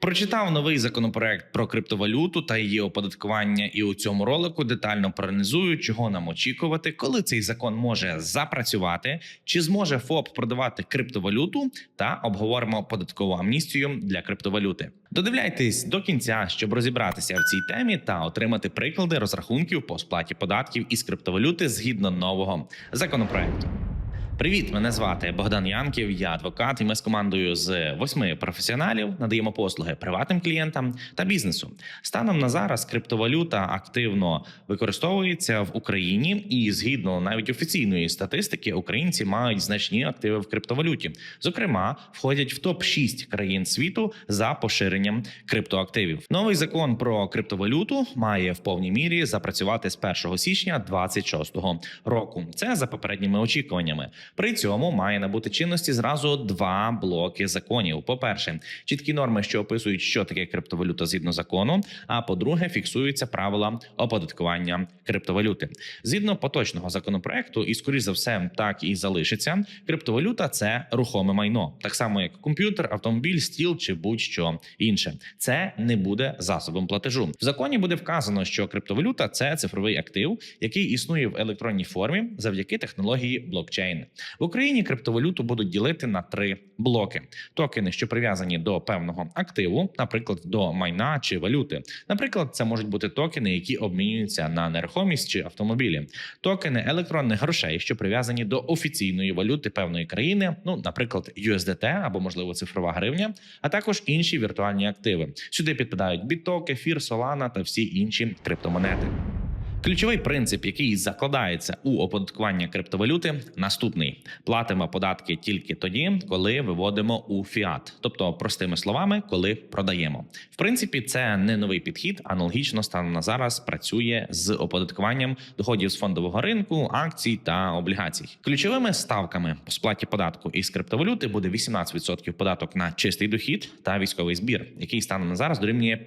Прочитав новий законопроект про криптовалюту та її оподаткування, і у цьому ролику детально проаналізую, чого нам очікувати, коли цей закон може запрацювати, чи зможе ФОП продавати криптовалюту, та обговоримо податкову амністію для криптовалюти. Додивляйтесь до кінця, щоб розібратися в цій темі та отримати приклади розрахунків по сплаті податків із криптовалюти згідно нового законопроекту. Привіт, мене звати Богдан Янків. Я адвокат, і ми з командою з восьми професіоналів надаємо послуги приватним клієнтам та бізнесу. Станом на зараз криптовалюта активно використовується в Україні, і згідно навіть офіційної статистики, українці мають значні активи в криптовалюті. Зокрема, входять в топ 6 країн світу за поширенням криптоактивів. Новий закон про криптовалюту має в повній мірі запрацювати з 1 січня 2026 року. Це за попередніми очікуваннями. При цьому має набути чинності зразу два блоки законів. По перше, чіткі норми, що описують, що таке криптовалюта згідно закону. А по-друге, фіксуються правила оподаткування криптовалюти. Згідно поточного законопроекту, і скоріш за все, так і залишиться. Криптовалюта це рухоме майно, так само як комп'ютер, автомобіль, стіл чи будь-що інше. Це не буде засобом платежу. В законі буде вказано, що криптовалюта це цифровий актив, який існує в електронній формі завдяки технології блокчейн. В Україні криптовалюту будуть ділити на три блоки: токени, що прив'язані до певного активу, наприклад, до майна чи валюти. Наприклад, це можуть бути токени, які обмінюються на нерухомість чи автомобілі, токени електронних грошей, що прив'язані до офіційної валюти певної країни, ну, наприклад, USDT або можливо цифрова гривня, а також інші віртуальні активи. Сюди підпадають біток, ефір, солана та всі інші криптомонети. Ключовий принцип, який закладається у оподаткування криптовалюти, наступний: платимо податки тільки тоді, коли виводимо у фіат, тобто, простими словами, коли продаємо. В принципі, це не новий підхід. Аналогічно станом на зараз працює з оподаткуванням доходів з фондового ринку, акцій та облігацій. Ключовими ставками по сплаті податку із криптовалюти буде 18% податок на чистий дохід та військовий збір, який станом на зараз дорівнює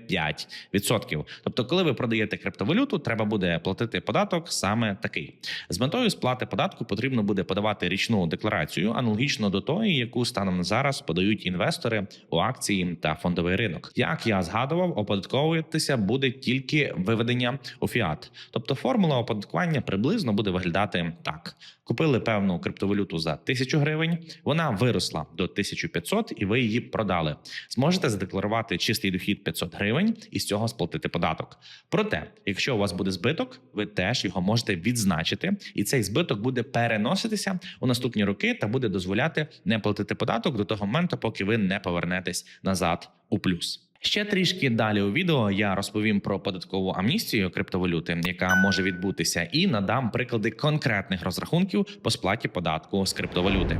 5%. Тобто, коли ви продаєте криптовалюту, треба буде платити податок саме такий. З метою сплати податку потрібно буде подавати річну декларацію, аналогічно до тої, яку станом на зараз подають інвестори у акції та фондовий ринок. Як я згадував, оподатковуватися буде тільки виведення у фіат. Тобто формула оподаткування приблизно буде виглядати так: купили певну криптовалюту за 1000 гривень, вона виросла до 1500 і ви її продали. Зможете задекларувати чистий дохід 500 гривень і з цього сплатити податок. Проте, якщо у вас буде збиток, ви теж його можете відзначити, і цей збиток буде переноситися у наступні роки та буде дозволяти не платити податок до того моменту, поки ви не повернетесь назад у плюс. Ще трішки далі у відео я розповім про податкову амністію криптовалюти, яка може відбутися, і надам приклади конкретних розрахунків по сплаті податку з криптовалюти.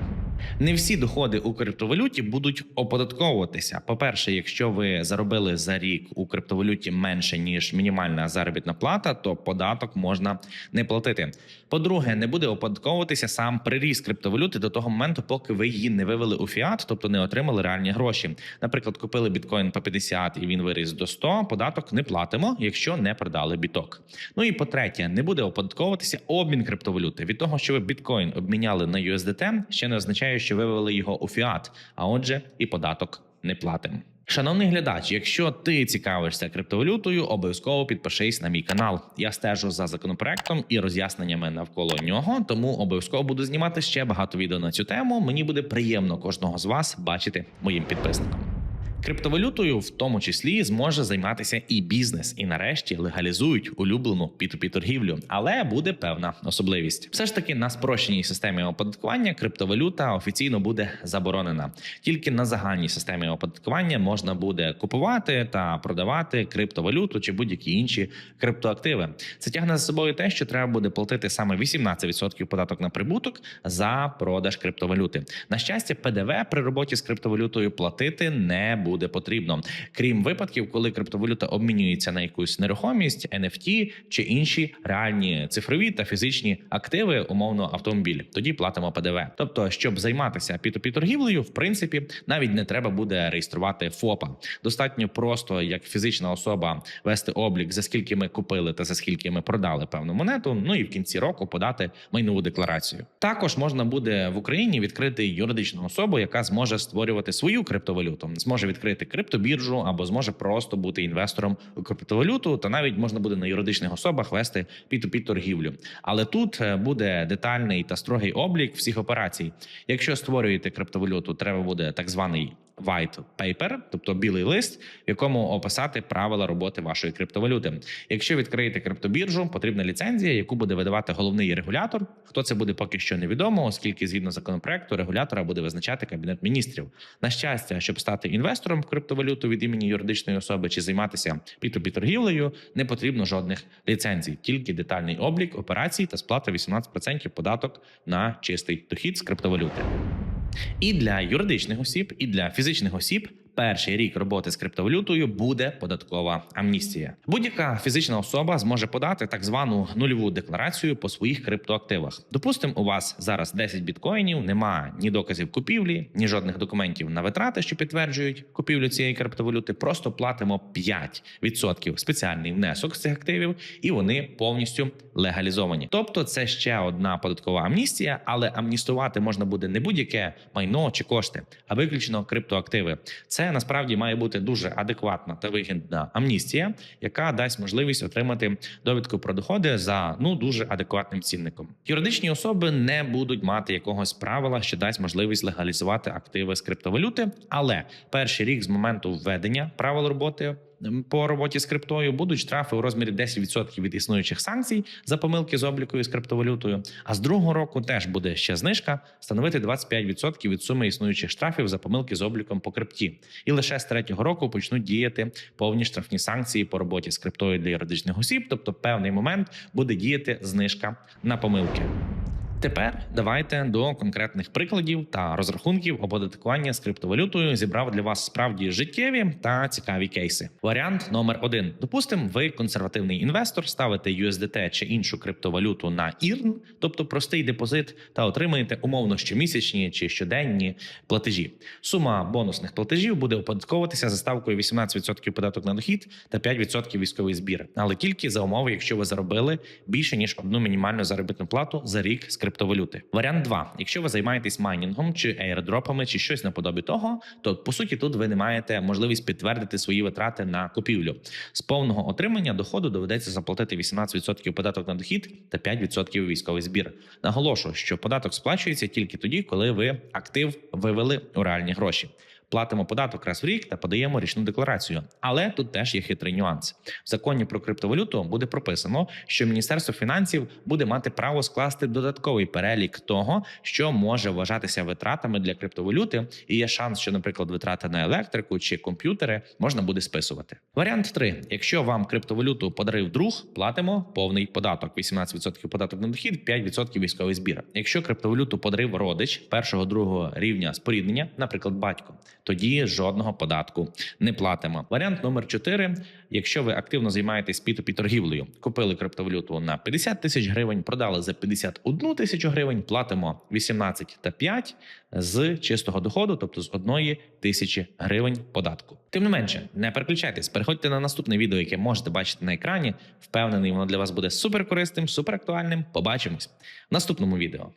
Не всі доходи у криптовалюті будуть оподатковуватися. По-перше, якщо ви заробили за рік у криптовалюті менше ніж мінімальна заробітна плата, то податок можна не платити. По-друге, не буде оподатковуватися сам приріст криптовалюти до того моменту, поки ви її не вивели у фіат, тобто не отримали реальні гроші. Наприклад, купили біткоін по 50 і він виріс до 100, податок не платимо, якщо не продали біток. Ну і по-третє, не буде оподатковуватися обмін криптовалюти. Від того, що ви біткоін обміняли на USDT, ще не означає, що ви вивели його у фіат, а отже, і податок не платимо. Шановний глядач, якщо ти цікавишся криптовалютою, обов'язково підпишись на мій канал. Я стежу за законопроектом і роз'ясненнями навколо нього, тому обов'язково буду знімати ще багато відео на цю тему. Мені буде приємно кожного з вас бачити моїм підписником. Криптовалютою, в тому числі, зможе займатися і бізнес, і нарешті легалізують улюблену P2P торгівлю, але буде певна особливість. Все ж таки на спрощеній системі оподаткування криптовалюта офіційно буде заборонена. Тільки на загальній системі оподаткування можна буде купувати та продавати криптовалюту чи будь-які інші криптоактиви. Це тягне за собою те, що треба буде платити саме 18% податок на прибуток за продаж криптовалюти. На щастя, ПДВ при роботі з криптовалютою платити не буде буде потрібно, крім випадків, коли криптовалюта обмінюється на якусь нерухомість, NFT чи інші реальні цифрові та фізичні активи, умовно автомобіль. Тоді платимо ПДВ. Тобто, щоб займатися P2P торгівлею, в принципі, навіть не треба буде реєструвати ФОПа. Достатньо просто як фізична особа вести облік, за скільки ми купили та за скільки ми продали певну монету. Ну і в кінці року подати майнову декларацію. Також можна буде в Україні відкрити юридичну особу, яка зможе створювати свою криптовалюту, зможе відкрити відкрити криптобіржу або зможе просто бути інвестором у криптовалюту, то навіть можна буде на юридичних особах вести P2P торгівлю. Але тут е, буде детальний та строгий облік всіх операцій. Якщо створюєте криптовалюту, треба буде так званий white paper, тобто білий лист, в якому описати правила роботи вашої криптовалюти. Якщо відкриєте криптобіржу, потрібна ліцензія, яку буде видавати головний регулятор. Хто це буде поки що невідомо, оскільки згідно законопроекту регулятора буде визначати кабінет міністрів. На щастя, щоб стати інвестором в криптовалюту від імені юридичної особи чи займатися P2P торгівлею, не потрібно жодних ліцензій, тільки детальний облік операцій та сплата 18% податок на чистий дохід з криптовалюти. І для юридичних осіб, і для фізичних осіб перший рік роботи з криптовалютою буде податкова амністія. Будь-яка фізична особа зможе подати так звану нульову декларацію по своїх криптоактивах. Допустимо, у вас зараз 10 біткоїнів, немає ні доказів купівлі, ні жодних документів на витрати, що підтверджують купівлю цієї криптовалюти. Просто платимо 5% спеціальний внесок з цих активів, і вони повністю легалізовані. Тобто, це ще одна податкова амністія, але амністувати можна буде не будь-яке майно чи кошти, а виключно криптоактиви. Це насправді має бути дуже адекватна та вигідна амністія, яка дасть можливість отримати довідку про доходи за ну дуже адекватним цінником. Юридичні особи не будуть мати якогось правила, що дасть можливість легалізувати активи з криптовалюти, але перший рік з моменту введення правил роботи. По роботі з криптою будуть штрафи у розмірі 10% від існуючих санкцій за помилки з облікою з криптовалютою. А з другого року теж буде ще знижка становити 25% від суми існуючих штрафів за помилки з обліком по крипті. І лише з третього року почнуть діяти повні штрафні санкції по роботі з криптою для юридичних осіб. Тобто, певний момент буде діяти знижка на помилки. Тепер давайте до конкретних прикладів та розрахунків оподаткування з криптовалютою зібрав для вас справді життєві та цікаві кейси. Варіант номер один: допустимо, ви консервативний інвестор, ставите USDT чи іншу криптовалюту на IRN, тобто простий депозит, та отримаєте умовно щомісячні чи щоденні платежі. Сума бонусних платежів буде оподатковуватися за ставкою 18% податок на дохід та 5% військовий збір, але тільки за умови, якщо ви заробили більше ніж одну мінімальну заробітну плату за рік з криптовалюти. Варіант 2. Якщо ви займаєтесь майнінгом чи ейрдропами, чи щось наподобі того, то по суті тут ви не маєте можливість підтвердити свої витрати на купівлю. З повного отримання доходу доведеться заплатити 18% податок на дохід та 5% військовий збір. Наголошую, що податок сплачується тільки тоді, коли ви актив вивели у реальні гроші. Платимо податок раз в рік та подаємо річну декларацію. Але тут теж є хитрий нюанс. В законі про криптовалюту буде прописано, що Міністерство фінансів буде мати право скласти додатковий перелік того, що може вважатися витратами для криптовалюти, і є шанс, що, наприклад, витрати на електрику чи комп'ютери можна буде списувати. Варіант 3. якщо вам криптовалюту подарив друг, платимо повний податок: 18% податок на дохід, 5% військовий збір. Якщо криптовалюту подарив родич першого другого рівня споріднення, наприклад, батько, тоді жодного податку не платимо. Варіант номер 4. Якщо ви активно займаєтесь P2P торгівлею, купили криптовалюту на 50 тисяч гривень, продали за 51 тисячу гривень, платимо 18 та 5 з чистого доходу, тобто з одної тисячі гривень податку. Тим не менше, не переключайтесь, переходьте на наступне відео, яке можете бачити на екрані. Впевнений, воно для вас буде супер корисним, супер актуальним. Побачимось в наступному відео.